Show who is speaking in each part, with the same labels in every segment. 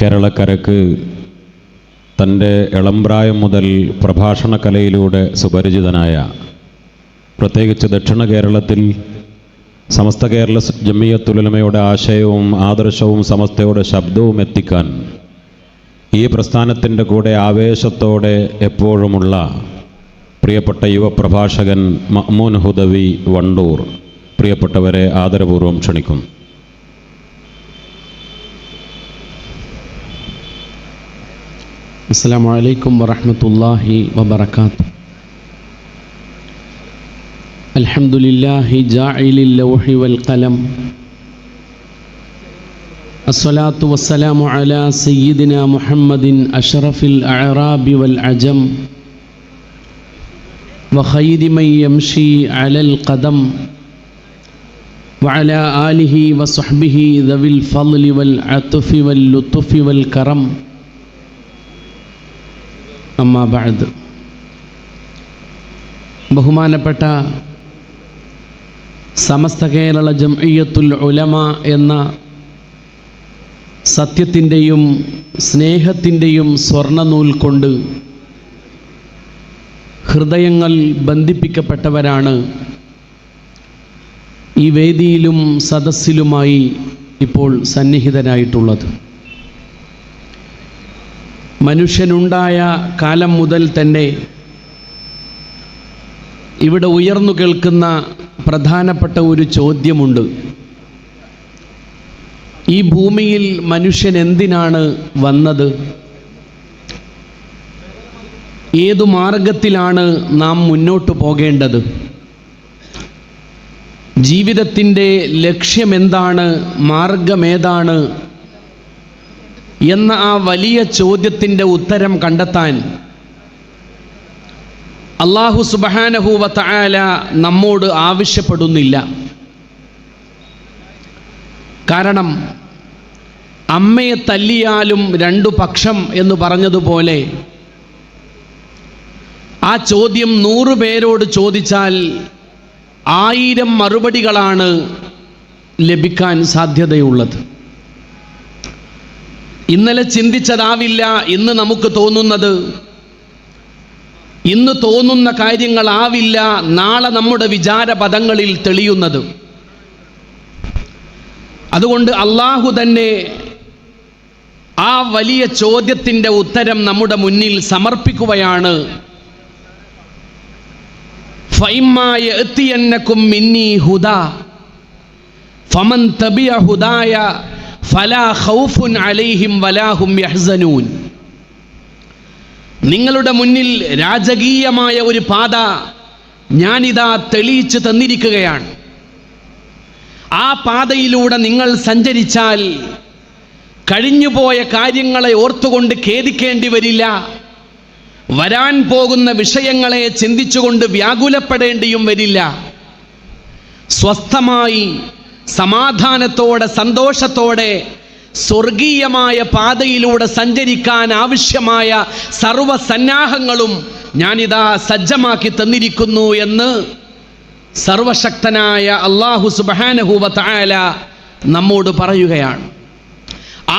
Speaker 1: കേരളക്കരക്ക് തന്റെ ഇളംപ്രായം മുതൽ പ്രഭാഷണ കലയിലൂടെ സുപരിചിതനായ പ്രത്യേകിച്ച് ദക്ഷിണ കേരളത്തിൽ സമസ്ത കേരള ജമ്മിയത്തുലമയുടെ ആശയവും ആദർശവും സമസ്തയുടെ ശബ്ദവും എത്തിക്കാൻ ഈ പ്രസ്ഥാനത്തിന്റെ കൂടെ ആവേശത്തോടെ എപ്പോഴുമുള്ള പ്രിയപ്പെട്ട യുവപ്രഭാഷകൻ മഹ്മൂൻ ഹുദവി വണ്ടൂർ. പ്രിയപ്പെട്ടവരെ ആദരപൂർവം ക്ഷണിക്കുന്നു
Speaker 2: السلام عليكم ورحمة الله وبركاته الحمد لله جاعل اللوح والقلم الصلاة والسلام على سيدنا محمد أشرف الأعراب والعجم وخير من يمشي على القدم وعلى آله وصحبه ذوي الفضل والعطف واللطف والكرم അമ്മാബാദ് ബഹുമാനപ്പെട്ട സമസ്ത കേരള ജംഇയ്യത്തുൽ ഉലമ എന്ന സത്യത്തിന്റെയും സ്നേഹത്തിന്റെയും സ്വർണനൂൽ കൊണ്ട് ഹൃദയങ്ങൾ ബന്ധിപ്പിക്കപ്പെട്ടവരാണ് ഈ വേദിയിലും സദസ്സിലുമായി ഇപ്പോൾ സന്നിഹിതരായിട്ടുള്ളത് മനുഷ്യനുണ്ടായ കാലം മുതൽ തന്നെ ഇവിടെ ഉയർന്നു കേൾക്കുന്ന പ്രധാനപ്പെട്ട ഒരു ചോദ്യമുണ്ട്. ഈ ഭൂമിയിൽ മനുഷ്യൻ എന്തിനാണ് വന്നത്? ഏതു മാർഗത്തിലാണ് നാം മുന്നോട്ട് പോകേണ്ടത്? ജീവിതത്തിന്റെ ലക്ഷ്യമെന്താണ് മാർഗമേതാണ് എന്ന ആ വലിയ ചോദ്യത്തിന്റെ ഉത്തരം കണ്ടെത്താൻ അള്ളാഹു സുബഹാനഹൂവ തആല നമ്മോട് ആവശ്യപ്പെടുന്നില്ല. കാരണം അമ്മയെ തല്ലിയാലും രണ്ടു പക്ഷം എന്ന് പറഞ്ഞതുപോലെ ആ ചോദ്യം നൂറു പേരോട് ചോദിച്ചാൽ ആയിരം മറുപടികളാണ് ലഭിക്കാൻ സാധ്യതയുള്ളത്. ഇന്നലെ ചിന്തിച്ചതാവില്ല ഇന്ന് നമുക്ക് തോന്നുന്നത്. ഇന്ന് തോന്നുന്ന കാര്യങ്ങളാവില്ല നാളെ നമ്മുടെ വിചാരപദങ്ങളിൽ തെളിയുന്നത്. അതുകൊണ്ട് അള്ളാഹു തന്നെ ആ വലിയ ചോദ്യത്തിന്റെ ഉത്തരം നമ്മുടെ മുന്നിൽ സമർപ്പിക്കുകയാണ്. ഫൈമായ എത്തിയന്നക്കും ഫമൻ തബിയ ഹുദായ അലൈഹിം വലാഹും യഹ്സനൂൻ. നിങ്ങളുടെ മുന്നിൽ രാജകീയമായ ഒരു പാത ഞാനിതാ തെളിയിച്ചു തന്നിരിക്കുകയാണ്. ആ പാതയിലൂടെ നിങ്ങൾ സഞ്ചരിച്ചാൽ കഴിഞ്ഞുപോയ കാര്യങ്ങളെ ഓർത്തുകൊണ്ട് ഖേദിക്കേണ്ടി വരില്ല. വരാൻ പോകുന്ന വിഷയങ്ങളെ ചിന്തിച്ചുകൊണ്ട് വ്യാകുലപ്പെടേണ്ടിയും വരില്ല. സ്വസ്ഥമായി സമാധാനത്തോടെ സന്തോഷത്തോടെ സ്വർഗീയമായ പാതയിലൂടെ സഞ്ചരിക്കാൻ ആവശ്യമായ സർവസന്നാഹങ്ങളും ഞാനിതാ സജ്ജമാക്കി തന്നിരിക്കുന്നു എന്ന് സർവശക്തനായ അള്ളാഹു സുബാനഹൂബ തായാല നമ്മോട് പറയുകയാണ്.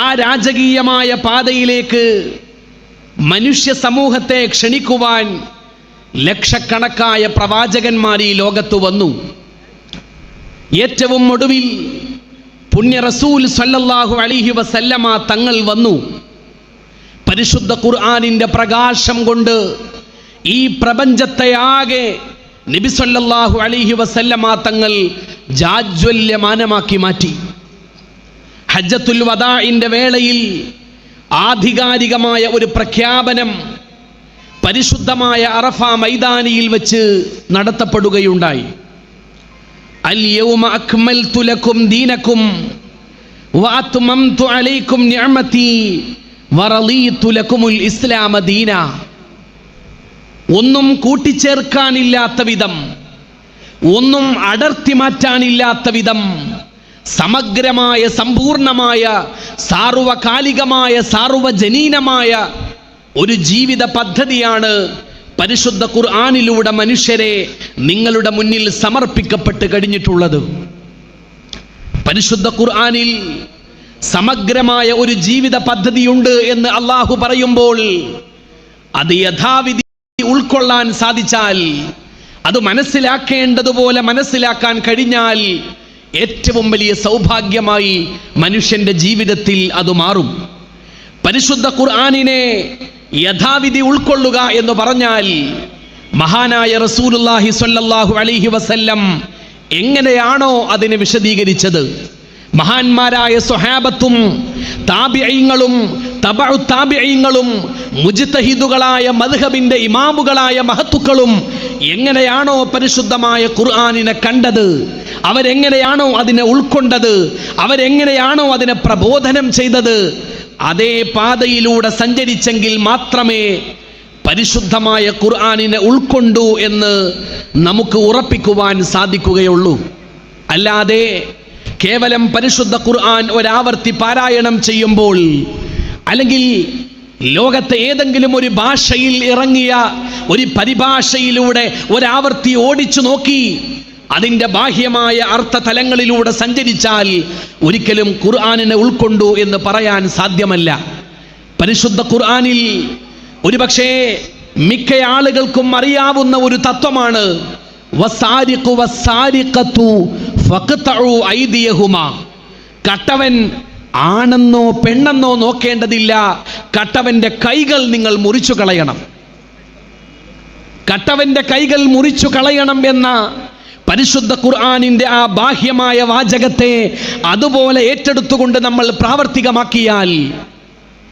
Speaker 2: ആ രാജകീയമായ പാതയിലേക്ക് മനുഷ്യ സമൂഹത്തെ ക്ഷണിക്കുവാൻ ലക്ഷക്കണക്കായ പ്രവാചകന്മാർ ഈ ലോകത്ത് വന്നു. ഏറ്റവും ഒടുവിൽ പുണ്യ റസൂൽ സല്ലല്ലാഹു അലിഹി വസല്ലമ തങ്ങൾ വന്നു. പരിശുദ്ധ ഖുർആാനിന്റെ പ്രകാശം കൊണ്ട് ഈ പ്രപഞ്ചത്തെ ആകെ നബി സല്ലല്ലാഹു അലിഹി വസല്ലമ തങ്ങൾ ജാജ്വല്യമാനമാക്കി മാറ്റി. ഹജ്ജത്തുൽ വദാഇന്റെ വേളയിൽ ആധികാരികമായ ഒരു പ്രഖ്യാപനം പരിശുദ്ധമായ അറഫ മൈതാനിയിൽ വെച്ച് നടത്തപ്പെടുകയുണ്ടായി. اليوم أكملت لكم دينكم وأتممت عليكم نعمتي ورضيت لكم الإسلام دينا ഒന്നും കൂട്ടിച്ചേർക്കാനില്ലാത്ത വിധം ഒന്നും അടർത്തി മാറ്റാനില്ലാത്ത വിധം സമഗ്രമായ സമ്പൂർണമായ സാർവകാലികമായ സാർവജനീനമായ ഒരു ജീവിത പദ്ധതിയാണ് പരിശുദ്ധ ഖുർആാനിലൂടെ മനുഷ്യരെ നിങ്ങളുടെ മുന്നിൽ സമർപ്പിക്കപ്പെട്ട് കഴിഞ്ഞിട്ടുള്ളത്. പരിശുദ്ധ ഖുർആാനിൽ സമഗ്രമായ ഒരു ജീവിത പദ്ധതിയുണ്ട് എന്ന് അള്ളാഹു പറയുമ്പോൾ അത് യഥാവിധി ഉൾക്കൊള്ളാൻ സാധിച്ചാൽ അത് മനസ്സിലാക്കേണ്ടതുപോലെ മനസ്സിലാക്കാൻ കഴിഞ്ഞാൽ ഏറ്റവും വലിയ സൗഭാഗ്യമായി മനുഷ്യന്റെ ജീവിതത്തിൽ അത് മാറും. പരിശുദ്ധ ഖുർആാനിനെ യഥാവിധി ഉൾക്കൊള്ളുക എന്ന് പറഞ്ഞാൽ മഹാനായ റസൂലുല്ലാഹി സ്വല്ലല്ലാഹു അലൈഹി വസല്ലം എങ്ങനെയാണോ അതിനെ വിശദീകരിച്ചത്? മഹാന്മാരായ സ്വഹാബത്തും താബിഈങ്ങളും തബഉ താബിഈങ്ങളും മുജ്തഹിദുകളായ മദ്ഹബിന്റെ ഇമാമുകളായ മഹത്തുക്കളും എങ്ങനെയാണോ പരിശുദ്ധമായ ഖുർആനിനെ കണ്ടത്? അവരെങ്ങനെയാണോ അതിനെ ഉൾക്കൊണ്ടത്? അവരെങ്ങനെയാണോ അതിനെ പ്രബോധനം ചെയ്തത്? അതേ പാതയിലൂടെ സഞ്ചരിച്ചെങ്കിൽ മാത്രമേ പരിശുദ്ധമായ ഖുർആാനിനെ ഉൾക്കൊണ്ടു എന്ന് നമുക്ക് ഉറപ്പിക്കുവാൻ സാധിക്കുകയുള്ളൂ. അല്ലാതെ കേവലം പരിശുദ്ധ ഖുർആൻ ഒരാവർത്തി പാരായണം ചെയ്യുമ്പോൾ അല്ലെങ്കിൽ ലോകത്തെ ഏതെങ്കിലും ഒരു ഭാഷയിൽ ഇറങ്ങിയ ഒരു പരിഭാഷയിലൂടെ ഒരാവർത്തി ഓടിച്ചു നോക്കി അതിന്റെ ബാഹ്യമായ അർത്ഥതലങ്ങളിലൂടെ സഞ്ചരിച്ചാൽ ഒരിക്കലും ഖുർആാനിനെ ഉൾക്കൊണ്ടു എന്ന് പറയാൻ സാധ്യമല്ല. പരിശുദ്ധ ഖുർആനിൽ ഒരുപക്ഷേ മിക്ക ആളുകൾക്കും അറിയാവുന്ന ഒരു തത്വമാണ്. കട്ടവൻ ആണെന്നോ പെണ്ണെന്നോ നോക്കേണ്ടതില്ല. കട്ടവന്റെ കൈകൾ നിങ്ങൾ മുറിച്ചു കളയണം. കട്ടവന്റെ കൈകൾ മുറിച്ചു കളയണം എന്ന പരിശുദ്ധ ഖുർആാനിന്റെ ആ ബാഹ്യമായ വാചകത്തെ അതുപോലെ ഏറ്റെടുത്തുകൊണ്ട് നമ്മൾ പ്രാവർത്തികമാക്കിയാൽ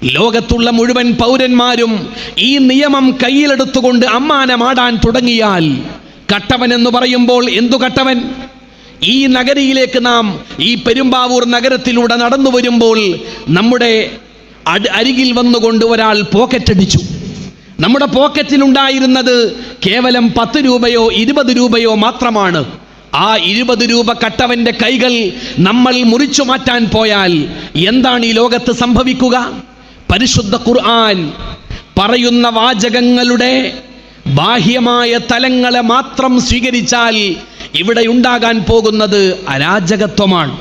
Speaker 2: ലോകത്തുള്ള മുഴുവൻ പൗരന്മാരും ഈ നിയമം കയ്യിലെടുത്തുകൊണ്ട് അമ്മാനമാടാൻ തുടങ്ങിയാൽ കട്ടവൻ എന്ന് പറയുമ്പോൾ എന്തു കട്ടവൻ? ഈ നഗരിയിലേക്ക് നാം ഈ പെരുമ്പാവൂർ നഗരത്തിലൂടെ നടന്നു വരുമ്പോൾ നമ്മുടെ അരികിൽ വന്നുകൊണ്ട് ഒരാൾ പോക്കറ്റടിച്ചു. നമ്മുടെ പോക്കറ്റിലുണ്ടായിരുന്നത് കേവലം പത്ത് രൂപയോ ഇരുപത് രൂപയോ മാത്രമാണ്. ആ ഇരുപത് രൂപ കട്ടവന്റെ കൈകൾ നമ്മൾ മുറിച്ചു മാറ്റാൻ പോയാൽ എന്താണ് ഈ ലോകത്ത് സംഭവിക്കുക? പരിശുദ്ധ ഖുർആൻ പറയുന്ന വാചകങ്ങളുടെ ബാഹ്യമായ തലങ്ങളെ മാത്രം സ്വീകരിച്ചാൽ ഇവിടെ ഉണ്ടാകാൻ പോകുന്നത് അരാജകത്വമാണ്.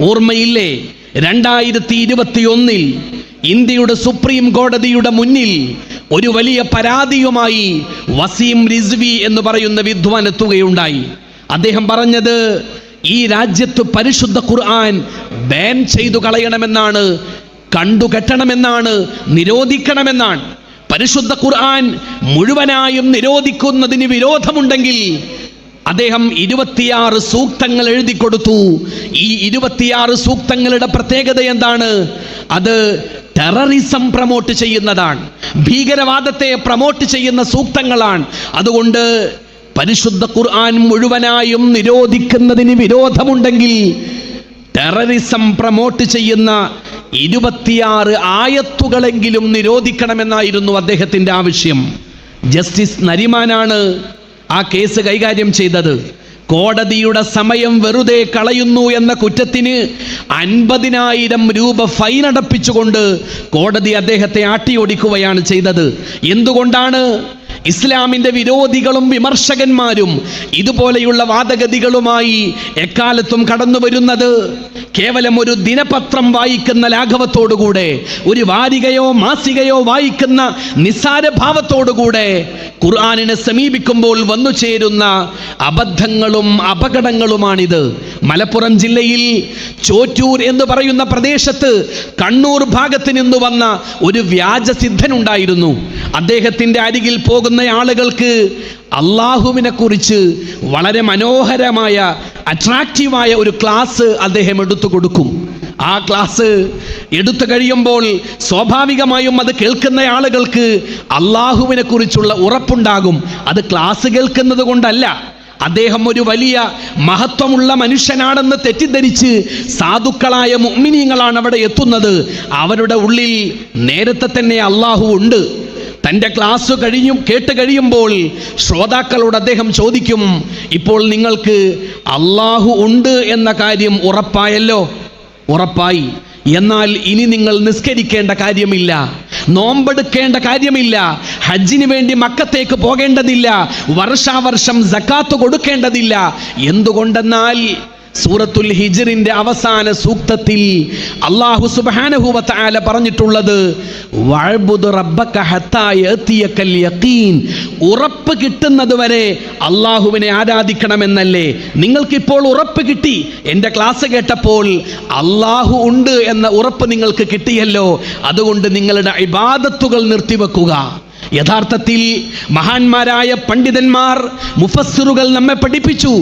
Speaker 2: ഓർമ്മയില്ലേ? രണ്ടായിരത്തി ഇരുപത്തിയൊന്നിൽ ഇന്ത്യയുടെ സുപ്രീം കോടതിയുടെ മുന്നിൽ ഒരു വലിയ പരാതിയുമായി വസീം റിസ്വി എന്ന് പറയുന്ന വിദ്വാൻ എത്തുകയുണ്ടായി. അദ്ദേഹം പറഞ്ഞത് ഈ രാജ്യത്ത് പരിശുദ്ധ ഖുർആൻ ബാൻ ചെയ്തു കളയണമെന്നാണ് കണ്ടുകെട്ടണമെന്നാണ് നിരോധിക്കണമെന്നാണ്. പരിശുദ്ധ ഖുർആൻ മുഴുവനായും നിരോധിക്കുന്നതിന് വിരോധമുണ്ടെങ്കിൽ അദ്ദേഹം ഇരുപത്തിയാറ് സൂക്തങ്ങൾ എഴുതി കൊടുത്തു. ഈ ഇരുപത്തിയാറ് സൂക്തങ്ങളുടെ പ്രത്യേകത എന്താണ്? അത് ടെററിസം പ്രൊമോട്ട് ചെയ്യുന്നതാണ്. ഭീകരവാദത്തെ പ്രൊമോട്ട് ചെയ്യുന്ന സൂക്തങ്ങളാണ്. അതുകൊണ്ട് പരിശുദ്ധ ഖുർആൻ മുഴുവനായും നിരോധിക്കുന്നതിന് വിരോധമുണ്ടെങ്കിൽ ടെററിസം പ്രൊമോട്ട് ചെയ്യുന്ന ഇരുപത്തിയാറ് ആയത്തുകളെങ്കിലും നിരോധിക്കണമെന്നായിരുന്നു അദ്ദേഹത്തിന്റെ ആവശ്യം. ജസ്റ്റിസ് നരിമാനാണ് ആ കേസ് കൈകാര്യം ചെയ്തത്. കോടതിയുടെ സമയം വെറുതെ കളയുന്നു എന്ന കുറ്റത്തിന് അൻപതിനായിരം രൂപ ഫൈൻ അടപ്പിച്ചുകൊണ്ട് കോടതി അദ്ദേഹത്തെ ആട്ടിയോടിക്കുകയാണ് ചെയ്തത്. എന്തുകൊണ്ടാണ് ഇസ്ലാമിന്റെ വിരോധികളും വിമർശകന്മാരും ഇതുപോലെയുള്ള വാദഗതികളുമായി എക്കാലത്തും കടന്നു വരുന്നത് കേവലം ഒരു ദിനപത്രം വായിക്കുന്ന ലാഘവത്തോടുകൂടെ ഒരു വാരികയോ മാസികയോ വായിക്കുന്ന നിസ്സാരഭാവത്തോടുകൂടെ ഖുർആാനിനെ സമീപിക്കുമ്പോൾ വന്നു ചേരുന്ന അബദ്ധങ്ങളും അപകടങ്ങളുമാണിത്. മലപ്പുറം ജില്ലയിൽ ചോറ്റൂർ എന്ന് പറയുന്ന പ്രദേശത്ത് കണ്ണൂർ ഭാഗത്ത് നിന്ന് വന്ന ഒരു വ്യാജസിദ്ധനുണ്ടായിരുന്നു. അദ്ദേഹത്തിന്റെ അരികിൽ പോകുന്ന ആളുകൾക്ക് അള്ളാഹുവിനെ കുറിച്ച് വളരെ മനോഹരമായ അട്രാക്റ്റീവായ ഒരു ക്ലാസ് അദ്ദേഹം എടുത്തു കൊടുക്കും. ആ ക്ലാസ് എടുത്തു കഴിയുമ്പോൾ സ്വാഭാവികമായും അത് കേൾക്കുന്ന ആളുകൾക്ക് അള്ളാഹുവിനെ കുറിച്ചുള്ള ഉറപ്പുണ്ടാകും. അത് ക്ലാസ് കേൾക്കുന്നത് കൊണ്ടല്ല. അദ്ദേഹം ഒരു വലിയ മഹത്വമുള്ള മനുഷ്യനാണെന്ന് തെറ്റിദ്ധരിച്ച് സാധുക്കളായ മുഅ്മിനീങ്ങളാണ് അവിടെ എത്തുന്നത്. അവരുടെ ഉള്ളിൽ നേരത്തെ തന്നെ അള്ളാഹു ഉണ്ട്. തന്റെ ക്ലാസ് കഴിയും കേട്ട് കഴിയുമ്പോൾ ശ്രോതാക്കളോട് അദ്ദേഹം ചോദിക്കും ഇപ്പോൾ നിങ്ങൾക്ക് അള്ളാഹു ഉണ്ട് എന്ന കാര്യം ഉറപ്പായല്ലോ? ഉറപ്പായി. എന്നാൽ ഇനി നിങ്ങൾ നിസ്കരിക്കേണ്ട കാര്യമില്ല നോമ്പെടുക്കേണ്ട കാര്യമില്ല ഹജ്ജിന് വേണ്ടി മക്കത്തേക്ക് പോകേണ്ടതില്ല വർഷാവർഷം സക്കാത്ത് കൊടുക്കേണ്ടതില്ല. എന്തുകൊണ്ടെന്നാൽ സൂറത്തുൽ ഹിജറിന്റെ അവസാന സൂക്തത്തിൽ അള്ളാഹു സുബ്ഹാനഹു വതആല പറഞ്ഞിട്ടുള്ളത് ഉറപ്പ് കിട്ടുന്നത് വരെ അള്ളാഹുവിനെ ആരാധിക്കണമെന്നല്ലേ? നിങ്ങൾക്കിപ്പോൾ ഉറപ്പ് കിട്ടി. എന്റെ ക്ലാസ് കേട്ടപ്പോൾ അള്ളാഹു ഉണ്ട് എന്ന ഉറപ്പ് നിങ്ങൾക്ക് കിട്ടിയല്ലോ. അതുകൊണ്ട് നിങ്ങളുടെ ഇബാദത്തുകൾ നിർത്തിവെക്കുക. യഥാർത്ഥത്തിൽ മഹാന്മാരായ പണ്ഡിതന്മാർ മുഫസ്സിറുകൾ നമ്മെ പഠിപ്പിച്ചു.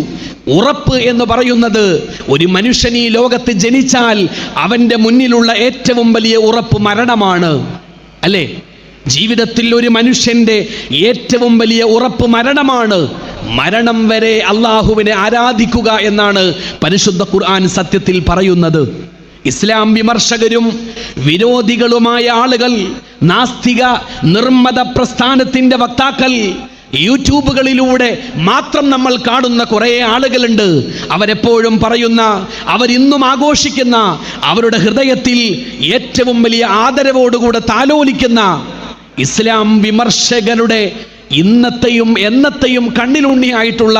Speaker 2: ഉറപ്പ് എന്ന് പറയുന്നത് ഒരു മനുഷ്യൻ ഈ ലോകത്ത് ജനിച്ചാൽ അവന്റെ മുന്നിലുള്ള ഏറ്റവും വലിയ ഉറപ്പ് മരണമാണ്. അല്ലേ? ജീവിതത്തിൽ ഒരു മനുഷ്യന്റെ ഏറ്റവും വലിയ ഉറപ്പ് മരണമാണ്. മരണം വരെ അള്ളാഹുവിനെ ആരാധിക്കുക എന്നാണ് പരിശുദ്ധ ഖുർആൻ സത്യത്തിൽ പറയുന്നത്. ഇസ്ലാം വിമർശകരും വിരോധികളുമായ ആളുകൾ നാസ്തിക നിർമ്മത പ്രസ്ഥാനത്തിന്റെ വക്താക്കൾ യൂട്യൂബുകളിലൂടെ മാത്രം നമ്മൾ കാണുന്ന കുറേ ആളുകളുണ്ട്. അവരെപ്പോഴും പറയുന്ന അവരിന്നും ആഘോഷിക്കുന്ന അവരുടെ ഹൃദയത്തിൽ ഏറ്റവും വലിയ ആദരവോടുകൂടെ താലോലിക്കുന്ന ഇസ്ലാം വിമർശകരുടെ ഇന്നത്തെയും എന്നത്തെയും കണ്ണിലുണ്ണിയായിട്ടുള്ള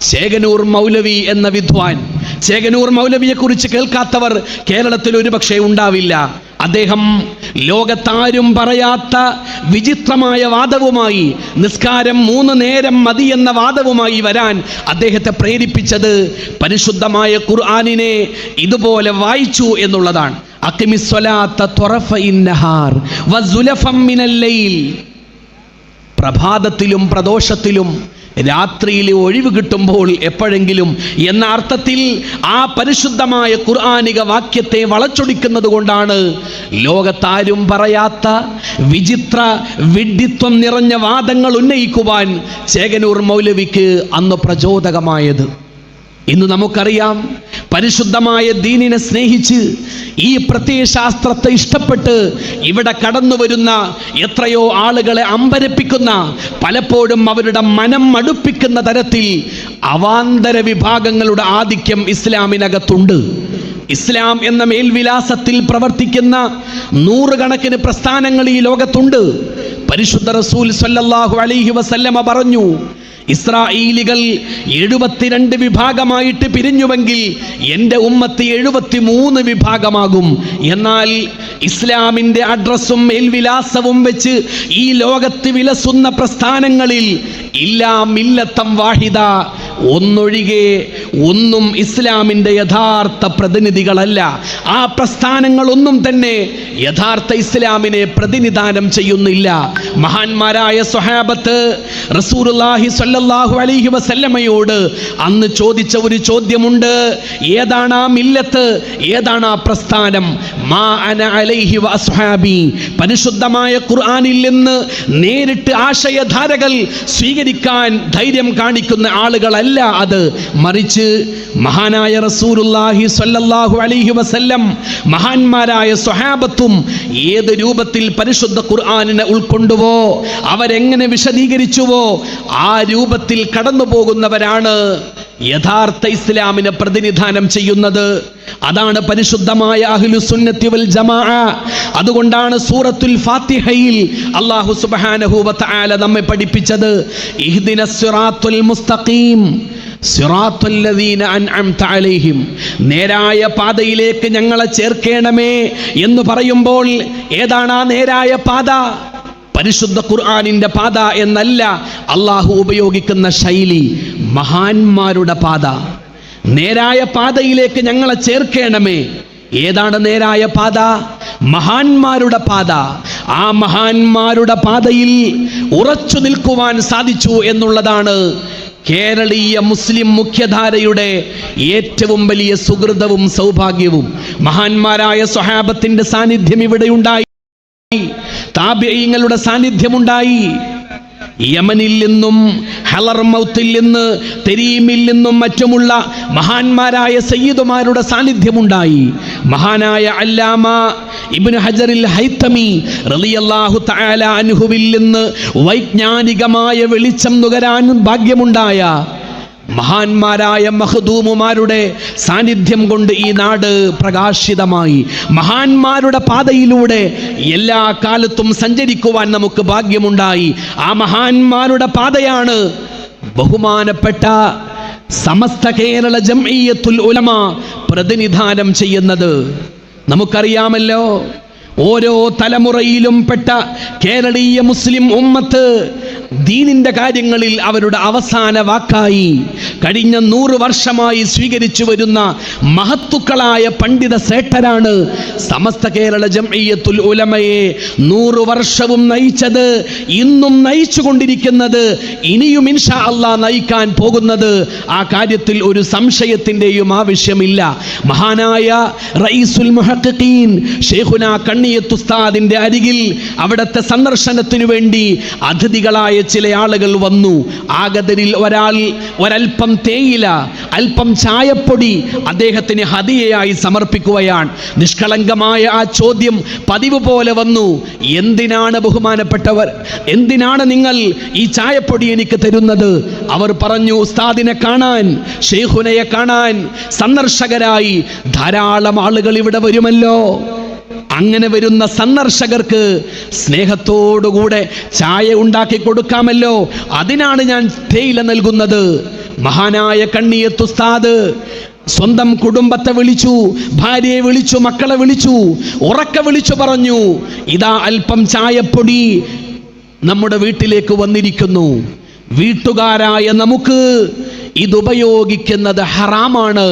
Speaker 2: ചേകനൂർ മൗലവി എന്ന വിദ്വാൻ. ചേകനൂർ മൗലവിയെക്കുറിച്ച് കേൾക്കാത്തവർ കേരളത്തിൽ ഒരുപക്ഷെ ഉണ്ടാവില്ല. അദ്ദേഹം ലോകത്താരും പറയാത്ത വിചിത്രമായ വാദവുമായി നിസ്കാരം മൂന്ന് നേരം മതി എന്ന വാദവുമായി വരാൻ അദ്ദേഹത്തെ പ്രേരിപ്പിച്ചത് പരിശുദ്ധമായ ഖുർആാനിനെ ഇതുപോലെ വായിച്ചു എന്നുള്ളതാണ്. പ്രഭാതത്തിലും പ്രദോഷത്തിലും രാത്രിയിൽ ഒഴിവ് കിട്ടുമ്പോൾ എപ്പോഴെങ്കിലും എന്ന അർത്ഥത്തിൽ ആ പരിശുദ്ധമായ ഖുർആാനിക വാക്യത്തെ വളച്ചൊടിക്കുന്നത് കൊണ്ടാണ് ലോകത്താരും പറയാത്ത വിചിത്ര വിഡ്ഢിത്വം നിറഞ്ഞ വാദങ്ങൾ ഉന്നയിക്കുവാൻ ചേകനൂർ മൗലവിക്ക് അന്ന് പ്രചോദകമായത്. ഇന്ന് നമുക്കറിയാം പരിശുദ്ധമായ ദീനിനെ സ്നേഹിച്ച് ഈ പ്രത്യയശാസ്ത്രത്തെ ഇഷ്ടപ്പെട്ട് ഇവിടെ കടന്നു വരുന്ന എത്രയോ ആളുകളെ അമ്പരപ്പിക്കുന്ന പലപ്പോഴും അവരുടെ മനം മടുപ്പിക്കുന്ന തരത്തിൽ അവാന്തര വിഭാഗങ്ങളുടെ ആധിക്യം ഇസ്ലാമിനകത്തുണ്ട്. ഇസ്ലാം എന്ന മേൽവിലാസത്തിൽ പ്രവർത്തിക്കുന്ന നൂറുകണക്കിന് പ്രസ്ഥാനങ്ങൾ ഈ ലോകത്തുണ്ട്. പരിശുദ്ധ റസൂൽ സല്ലല്ലാഹു അലൈഹി വസല്ലമ പറഞ്ഞു ഇസ്രായേലികൾ എഴുപത്തിരണ്ട് വിഭാഗമായിട്ട് പിരിഞ്ഞുവെങ്കിൽ എന്റെ ഉമ്മത്ത് എഴുപത്തി മൂന്ന് വിഭാഗമാകും. എന്നാൽ ഇസ്ലാമിന്റെ അഡ്രസ്സും മേൽവിലാസവും വെച്ച് ഈ ലോകത്ത് വിലസുന്ന പ്രസ്ഥാനങ്ങളിൽ ഇല്ലാ മില്ലത്തം വാഹിദ. ഒന്നൊഴികെ ഒന്നും ഇസ്ലാമിന്റെ യഥാർത്ഥ പ്രതിനിധികളല്ല. ആ പ്രസ്ഥാനങ്ങളൊന്നും തന്നെ യഥാർത്ഥ ഇസ്ലാമിനെ പ്രതിനിധാനം ചെയ്യുന്നില്ല. മഹാന്മാരായ സ്വഹാബത്ത് റസൂലുള്ളാഹി സ്വല്ലല്ലാഹു അലൈഹി വസല്ലമയോട് അന്ന് ചോദിച്ച ഒരു ചോദ്യമുണ്ട്. ഏതാണ് ആ മില്ലത്ത്? ഏതാണ് ആ പ്രസ്ഥാനം? മാ അന അലൈഹി വസ്ഹാബി പരിശുദ്ധമായ ഖുർആനിൽ നിന്ന് നേരിട്ട് ആശയധാരകൾ സ്വീകരിക്കാൻ ധൈര്യം കാണിക്കുന്ന ആളുകളല്ല അത്. മറിച്ച് മഹാനായ റസൂലുള്ളാഹി സല്ലല്ലാഹു അലൈഹി വസല്ലം മഹാന്മാരായ സ്വഹാബത്തും ഏത് രൂപത്തിൽ പരിശുദ്ധ ഖുർആനിനെ ഉൾക്കൊണ്ടുവോ അവരെങ്ങനെ വിശദീകരിച്ചുവോ ആ രൂപത്തിൽ കടന്നു പോകുന്നവരാണ് യഥാർത്ഥ ഇസ്ലാമിനെ പ്രതിനിധാനം ചെയ്യുന്നത്. അതാണ് പരിശുദ്ധമായ അഹ്ലു സുന്നത്തി വൽ ജമാഅ. അതുകൊണ്ടാണ് സൂറത്തുൽ ഫാത്തിഹയിൽ അല്ലാഹു സുബ്ഹാനഹു വ തആല നമ്മെ പഠിപ്പിച്ചത്. ഇഹ്ദിനസ് സിറാത്തുൽ മുസ്തഖീം. നേരായ പാതയിലേക്ക് ഞങ്ങളെ ചേർക്കണമേ എന്ന് പറയുമ്പോൾ ഏതാണ് ആ നേരായ പാത? പരിശുദ്ധ ഖുർആാനിന്റെ പാത എന്നല്ല അള്ളാഹു ഉപയോഗിക്കുന്ന ശൈലി മഹാന്മാരുടെ പാത. നേരായ പാതയിലേക്ക് ഞങ്ങളെ ചേർക്കണമേ. ഏതാണ് നേരായ പാത? മഹാന്മാരുടെ പാത. ആ മഹാന്മാരുടെ പാതയിൽ ഉറച്ചു നിൽക്കുവാൻ സാധിച്ചു എന്നുള്ളതാണ് കേരളീയ മുസ്ലിം മുഖ്യധാരയുടെ ഏറ്റവും വലിയ സുഹൃതവും സൗഭാഗ്യവും. മഹാന്മാരായ സ്വഹാബത്തിന്റെ സാന്നിധ്യം ഇവിടെയുണ്ടായി താബിയങ്ങളുടെ സാന്നിധ്യമുണ്ടായി. യമനിൽ നിന്നും ഹലർമൗത്തിൽ നിന്ന് തെരീമിൽ നിന്നും മറ്റുമുള്ള മഹാന്മാരായ സയ്യിദുമാരുടെ സാന്നിധ്യമുണ്ടായി. മഹാനായ അല്ലാമ ഇബ്നു ഹജറിൽ ഹൈത്തമി റളിയല്ലാഹു തആല അൻഹുവിൽ നിന്ന് വൈജ്ഞാനികമായ വെളിച്ചം നുകരാൻ ഭാഗ്യമുണ്ടായ മഹാന്മാരായ മഹദൂമുമാരുടെ സാന്നിധ്യം കൊണ്ട് ഈ നാട് പ്രകാശിതമായി. മഹാന്മാരുടെ പാതയിലൂടെ എല്ലാ കാലത്തും സഞ്ചരിക്കുവാൻ നമുക്ക് ഭാഗ്യമുണ്ടായി. ആ മഹാന്മാരുടെ പാതയാണ് ബഹുമാനപ്പെട്ട സമസ്ത കേരള ജംഇയ്യത്തുൽ ഉലമ പ്രതിനിധാനം ചെയ്യുന്നത്. നമുക്കറിയാമല്ലോ ഓരോ തലമുറയിലും പെട്ട കേരളീയ മുസ്ലിം ഉമ്മത്ത് ദീനിന്റെ കാര്യങ്ങളിൽ അവരുടെ അവസാന വാക്കായി കഴിഞ്ഞ നൂറ് വർഷമായി സ്വീകരിച്ചു വരുന്ന മഹത്തുക്കളായ പണ്ഡിത സേട്ടരാണ് സമസ്ത കേരള ജംഇയ്യത്തുൽ ഉലമയെ നൂറ് വർഷവും നയിച്ചത് ഇന്നും നയിച്ചു കൊണ്ടിരിക്കുന്നത് ഇനിയും ഇൻഷാ അള്ളാ നയിക്കാൻ പോകുന്നത് ആ കാര്യത്തിൽ ഒരു സംശയത്തിന്റെയും ആവശ്യമില്ല. മഹാനായ റയീസുൽ മുഹഖീൻ ഷെയ്ഖുന കണ്ണിയത്തുസ്താദിന്റെ അരികിൽ അവിടുത്തെ സന്ദർശനത്തിനു വേണ്ടി അതിഥികളായ ചില ആളുകൾ വന്നു. ആഗതരിൽ ഒരാൾ ഒരൽപ്പം തേയില അല്പം ചായപ്പൊടി അദ്ദേഹത്തിന് ഹതിയയായി സമർപ്പിക്കുകയാണ്. നിഷ്കളങ്കമായ ആ ചോദ്യം പതിവ് പോലെ വന്നു. എന്തിനാണ് ബഹുമാനപ്പെട്ടവർ എന്തിനാണ് നിങ്ങൾ ഈ ചായപ്പൊടി എനിക്ക് തരുന്നത്? അവർ പറഞ്ഞു ഉസ്താദിനെ കാണാൻ ഷെയ്ഖുനയെ കാണാൻ സന്ദർശകരായി ധാരാളം ആളുകൾ ഇവിടെ വരുമല്ലോ. അങ്ങനെ വരുന്ന സന്ദർശകർക്ക് സ്നേഹത്തോടുകൂടെ ചായ ഉണ്ടാക്കി കൊടുക്കാമല്ലോ. അതിനാണ് ഞാൻ തേയില നൽകുന്നത്. മഹാനായ കണ്ണിയത്തുസ്താദ് സ്വന്തം കുടുംബത്തെ വിളിച്ചു ഭാര്യയെ വിളിച്ചു മക്കളെ വിളിച്ചു ഉറക്ക വിളിച്ചു പറഞ്ഞു ഇതാ അല്പം ചായപ്പൊടി നമ്മുടെ വീട്ടിലേക്ക് വന്നിരിക്കുന്നു. വീട്ടുകാരായ നമുക്ക് ഇതുപയോഗിക്കുന്നത് ഹറാമാണ്.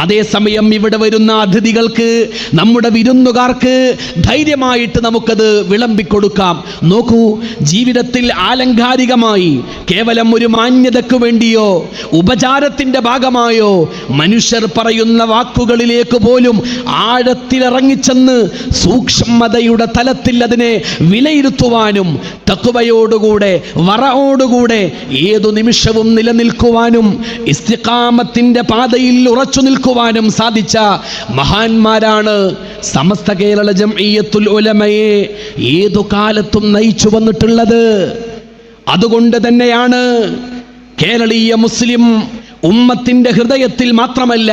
Speaker 2: അതേസമയം ഇവിടെ വരുന്ന അതിഥികൾക്ക് നമ്മുടെ വിരുന്നുകാർക്ക് ധൈര്യമായിട്ട് നമുക്കത് വിളമ്പിക്കൊടുക്കാം. നോക്കൂ ജീവിതത്തിൽ ആലങ്കാരികമായി കേവലം ഒരു മാന്യതയ്ക്ക് വേണ്ടിയോ ഉപചാരത്തിന്റെ ഭാഗമായോ മനുഷ്യർ പറയുന്ന വാക്കുകളിലേക്ക് പോലും ആഴത്തിലിറങ്ങിച്ചെന്ന് സൂക്ഷ്മതയുടെ തലത്തിൽ അതിനെ വിലയിരുത്തുവാനും തക്കുവയോടുകൂടെ വറയോടുകൂടെ ഏതു നിമിഷവും നിലനിൽക്കുവാനും ഇസ്തിക്കാമത്തിന്റെ പാതയിൽ ഉറച്ചു നിൽക്കുവാനും സാധിച്ച മഹാന്മാരാണ് സമസ്ത കേരള ജംഇയ്യത്തുൽ ഉലമയെ ഏതു കാലത്തും നയിച്ചു വന്നിട്ടുള്ളത്? അതുകൊണ്ട് തന്നെയാണ് കേരളീയ മുസ്ലിം ഉമ്മത്തിന്റെ ഹൃദയത്തിൽ മാത്രമല്ല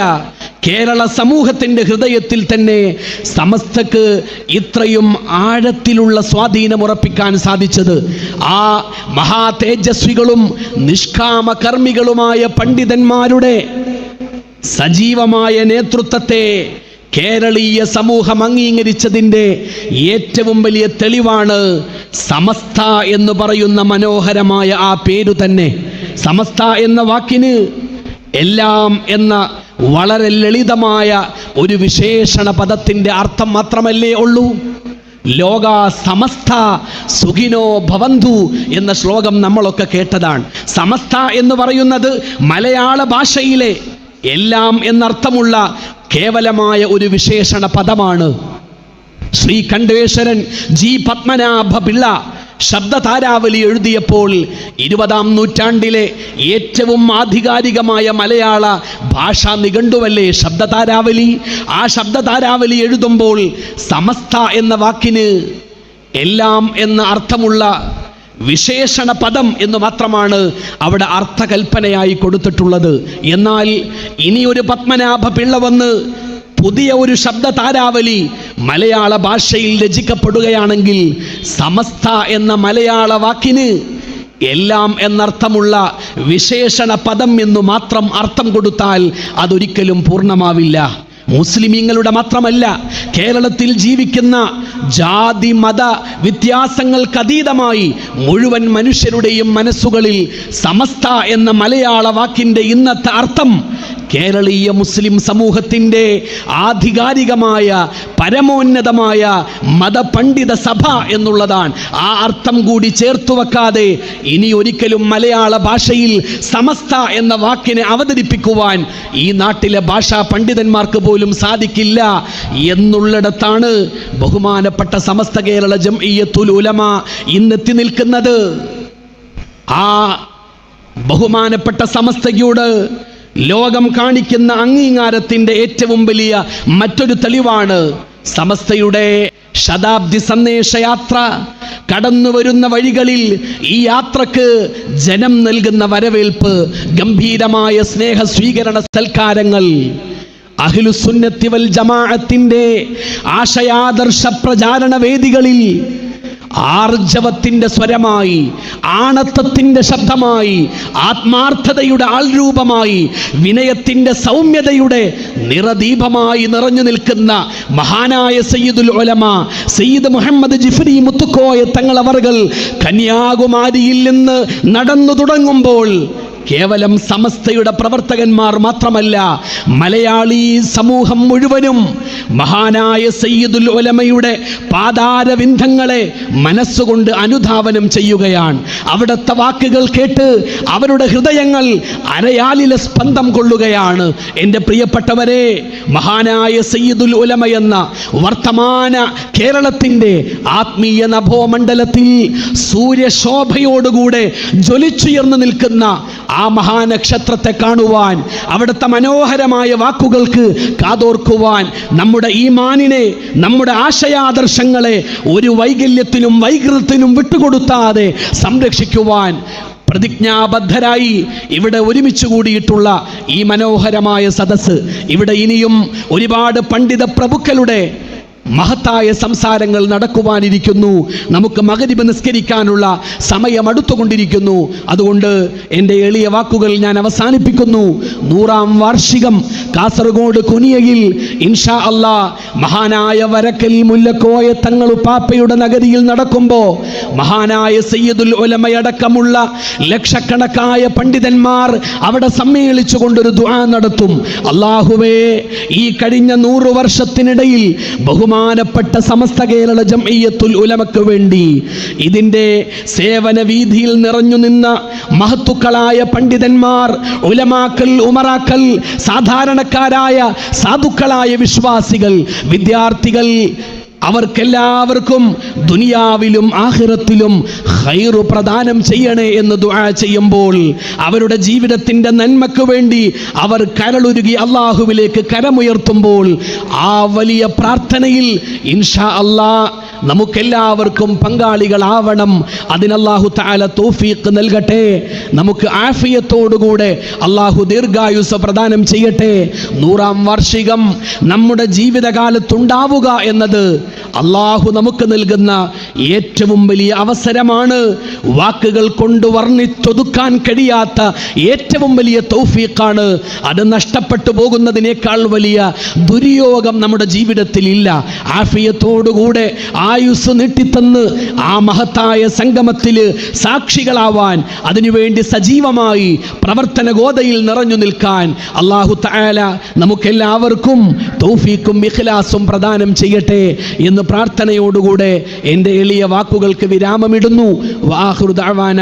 Speaker 2: കേരള സമൂഹത്തിന്റെ ഹൃദയത്തിൽ തന്നെ സമസ്തക്ക് ഇത്രയും ആഴത്തിലുള്ള സ്വാധീനം ഉറപ്പിക്കാൻ സാധിച്ചത്. ആ മഹാ തേജസ്വികളും നിഷ്കാമ കർമ്മികളുമായ പണ്ഡിതന്മാരുടെ സജീവമായ നേതൃത്വത്തെ കേരളീയ സമൂഹം അംഗീകരിച്ചതിന്റെ ഏറ്റവും വലിയ തെളിവാണ് സമസ്ത എന്ന് പറയുന്ന മനോഹരമായ ആ പേരു തന്നെ. സമസ്ത എന്ന വാക്കിന് എല്ലാം എന്ന വളരെ ലളിതമായ ഒരു വിശേഷണ പദത്തിന്റെ അർത്ഥം മാത്രമല്ലേ ഉള്ളൂ. ലോക സമസ്ത സുഖിനോ ഭവന്തു എന്ന ശ്ലോകം നമ്മളൊക്കെ കേട്ടതാണ്. സമസ്ത എന്ന് പറയുന്നത് മലയാള ഭാഷയിലെ എല്ലാം എന്നർത്ഥമുള്ള കേവലമായ ഒരു വിശേഷണ പദമാണ്. ശ്രീ കണ്ഠേശ്വരൻ ജി. പത്മനാഭ പിള്ള ശബ്ദതാരാവലി എഴുതിയപ്പോൾ ഇരുപതാം നൂറ്റാണ്ടിലെ ഏറ്റവും ആധികാരികമായ മലയാള ഭാഷാ നിഘണ്ടുവല്ലേ ശബ്ദതാരാവലി? ആ ശബ്ദതാരാവലി എഴുതുമ്പോൾ സമസ്ത എന്ന വാക്കിന് എല്ലാം എന്ന അർത്ഥമുള്ള വിശേഷണ പദം എന്ന് മാത്രമാണ് അവിടെ അർത്ഥകൽപ്പനയായി കൊടുത്തിട്ടുള്ളത്. എന്നാൽ ഇനി ഒരു പത്മനാഭ പിള്ള വന്ന് പുതിയ ഒരു ശബ്ദ താരാവലി മലയാള ഭാഷയിൽ രചിക്കപ്പെടുകയാണെങ്കിൽ സമസ്ത എന്ന മലയാള വാക്കിന് എല്ലാം എന്നർത്ഥമുള്ള വിശേഷണ പദം എന്നു മാത്രം അർത്ഥം കൊടുത്താൽ അതൊരിക്കലും പൂർണമാവില്ല. മുസ്ലിമീങ്ങളുടെ മാത്രമല്ല കേരളത്തിൽ ജീവിക്കുന്ന ജാതി മത വ്യത്യാസങ്ങൾക്കതീതമായി മുഴുവൻ മനുഷ്യരുടെയും മനസ്സുകളിൽ സമസ്ത എന്ന മലയാള വാക്കിന്റെ ഇന്നത്തെ അർത്ഥം കേരളീയ മുസ്ലിം സമൂഹത്തിന്റെ ആധികാരികമായ പരമോന്നതമായ മതപണ്ഡിത സഭ എന്നുള്ളതാണ്. ആ അർത്ഥം കൂടി ചേർത്തു വെക്കാതെ ഇനി ഒരിക്കലും മലയാള ഭാഷയിൽ സമസ്ത എന്ന വാക്കിനെ അവതരിപ്പിക്കുവാൻ ഈ നാട്ടിലെ ഭാഷാ പണ്ഡിതന്മാർക്ക് പോലും സാധിക്കില്ല എന്നുള്ളിടത്താണ് ബഹുമാനപ്പെട്ട സമസ്ത കേരള ജംഇയ്യത്തുൽ ഉലമ ഇന്നെത്തി നിൽക്കുന്നത്. ആ ബഹുമാനപ്പെട്ട സമസ്തയോട് ലോകം കാണിക്കുന്ന അംഗീകാരത്തിന്റെ ഏറ്റവും വലിയ മറ്റൊരു തെളിവാണ് സമസ്തയുടെ ശതാബ്ദി സന്ദേശയാത്ര കടന്നു വരുന്ന വഴികളിൽ ഈ യാത്രയ്ക്ക് ജനം നൽകുന്ന വരവേൽപ്പ് ഗംഭീരമായ സ്നേഹ സ്വീകരണ സൽക്കാരങ്ങൾ. അഖിലുസുന്നത്തി വൽ ജമാഅത്തിന്റെ ആശയാദർശ പ്രചാരണ വേദികളിൽ ആർജവത്തിന്റെ സ്വരമായി ആണത്തത്തിന്റെ ശബ്ദമായി ആത്മാർത്ഥതയുടെ ആൾരൂപമായി വിനയത്തിന്റെ സൗമ്യതയുടെ നിറദീപമായി നിറഞ്ഞു നിൽക്കുന്ന മഹാനായ സയ്യിദുൽ ഒലമ സയ്യിദ് മുഹമ്മദ് ജിഫ്രി മുത്തുക്കോയ തങ്ങളവറുകൾ കന്യാകുമാരിയിൽ നിന്ന് നടന്നു തുടങ്ങുമ്പോൾ കേവലം സമസ്തയുടെ പ്രവർത്തകന്മാർ മാത്രമല്ല മലയാളി സമൂഹം മുഴുവനും മഹാനായ സയ്യിദുൽ ഉലമയുടെ പാതാരവിന്ധങ്ങളെ മനസ്സുകൊണ്ട് അനുധാവനം ചെയ്യുകയാണ്. അവിടുത്തെ വാക്കുകൾ കേട്ട് അവരുടെ ഹൃദയങ്ങൾ അരയാലിലെ സ്പന്ദം കൊള്ളുകയാണ്. എന്റെ പ്രിയപ്പെട്ടവരെ മഹാനായ സയ്യിദുൽ ഉലമ എന്ന വർത്തമാന കേരളത്തിന്റെ ആത്മീയ നഭോമണ്ഡലത്തിൽ സൂര്യശോഭയോടുകൂടെ ജ്വലിച്ചുയർന്നു നിൽക്കുന്ന മഹാനക്ഷത്രത്തെ കാണുവാൻ അവിടുത്തെ മനോഹരമായ വാക്കുകൾക്ക് കാതോർക്കുവാൻ നമ്മുടെ ഈ മാനിനെ നമ്മുടെ ആശയാദർശങ്ങളെ ഒരു വൈകല്യത്തിനും വൈകൃതത്തിനും വിട്ടുകൊടുത്താതെ സംരക്ഷിക്കുവാൻ പ്രതിജ്ഞാബദ്ധരായി ഇവിടെ ഒരുമിച്ച് കൂടിയിട്ടുള്ള ഈ മനോഹരമായ സദസ്സ്. ഇവിടെ ഇനിയും ഒരുപാട് പണ്ഡിത പ്രഭുക്കളുടെ മഹത്തായ സംസാരങ്ങൾ നടക്കുവാനിരിക്കുന്നു. നമുക്ക് മകരിബ് നിസ്കരിക്കാനുള്ള സമയം അടുത്തുകൊണ്ടിരിക്കുന്നു അതുകൊണ്ട് എന്റെ എളിയ വാക്കുകൾ ഞാൻ അവസാനിപ്പിക്കുന്നു. നൂറാം വാർഷികം കാസർഗോഡ് കുനിയയിൽ ഇൻഷാ അല്ലാ മഹാനായ വരക്കൽ മുല്ലക്കോയ തങ്ങൾ പാപ്പയുടെ നഗരിയിൽ നടക്കുമ്പോൾ മഹാനായ സയ്യദുൽ ഒലമയടക്കമുള്ള ലക്ഷക്കണക്കായ പണ്ഡിതന്മാർ അവിടെ സമ്മേളിച്ചു കൊണ്ടൊരു ദുആ നടത്തും. അള്ളാഹുവേ ഈ കഴിഞ്ഞ നൂറു വർഷത്തിനിടയിൽ ബഹുമാനപ്പെട്ട സമസ്ത കേരള ജംഇയ്യത്തുൽ ഉലമക്ക് വേണ്ടി ഇതിന്റെ സേവന വീതിയിൽ നിറഞ്ഞു നിന്ന മഹത്തുക്കളായ പണ്ഡിതന്മാർ ഉലമാക്കൽ ഉമറാക്കൽ സാധാരണക്കാരായ സാധുക്കളായ വിശ്വാസികൾ വിദ്യാർത്ഥികൾ അവർക്കെല്ലാവർക്കും ദുനിയാവിലും ആഹിറത്തിലും ഹൈറു പ്രദാനം ചെയ്യണേ എന്ന് ദുആ ചെയ്യുമ്പോൾ അവരുടെ ജീവിതത്തിന്റെ നന്മയ്ക്ക് വേണ്ടി അവർ കരളുരുകി അള്ളാഹുവിലേക്ക് കരമുയർത്തുമ്പോൾ ആ വലിയ പ്രാർത്ഥനയിൽ ഇൻഷാ അല്ലാ നമുക്കെല്ലാവർക്കും പങ്കാളികളാവണം. അതിനല്ലാഹു താല തോഫീക്ക് നൽകട്ടെ. നമുക്ക് ആഫിയത്തോടുകൂടെ അള്ളാഹു ദീർഘായുസ് പ്രദാനം ചെയ്യട്ടെ. നൂറാം വാർഷികം നമ്മുടെ ജീവിതകാലത്തുണ്ടാവുക എന്നത് അള്ളാഹു നമുക്ക് നൽകുന്ന ഏറ്റവും വലിയ അവസരമാണ്. വാക്കുകൾ കൊണ്ട് വർണിച്ചൊതുക്കാൻ കഴിയാത്ത ഏറ്റവും വലിയ തൗഫീഖാണ്. അത് നഷ്ടപ്പെട്ടു പോകുന്നതിനേക്കാൾ വലിയ ദുര്യോഗം നമ്മുടെ ജീവിതത്തിൽ ഇല്ല ആഫിയത്തോടുകൂടെ ആയുസ് നീട്ടിത്തന്ന് ആ മഹത്തായ സംഗമത്തിൽ സാക്ഷികളാവാൻ അതിനുവേണ്ടി സജീവമായി പ്രവർത്തന ഗോതയിൽ നിറഞ്ഞു നിൽക്കാൻ അള്ളാഹു തായാല നമുക്കെല്ലാവർക്കും തൗഫീക്കും ഇഖ്ലാസും പ്രദാനം ചെയ്യട്ടെ എന്ന് പ്രാർത്ഥനയോടുകൂടെ എന്റെ എളിയ വാക്കുകൾക്ക് വിരാമമിടുന്നു. വാഹുർ ദഅവാന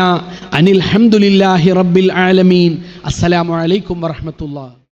Speaker 2: അനിൽ ഹംദുലില്ലാഹി റബ്ബിൽ ആലമീൻ. അസ്സലാമു അലൈക്കും വറഹ്മത്തുള്ളാഹി.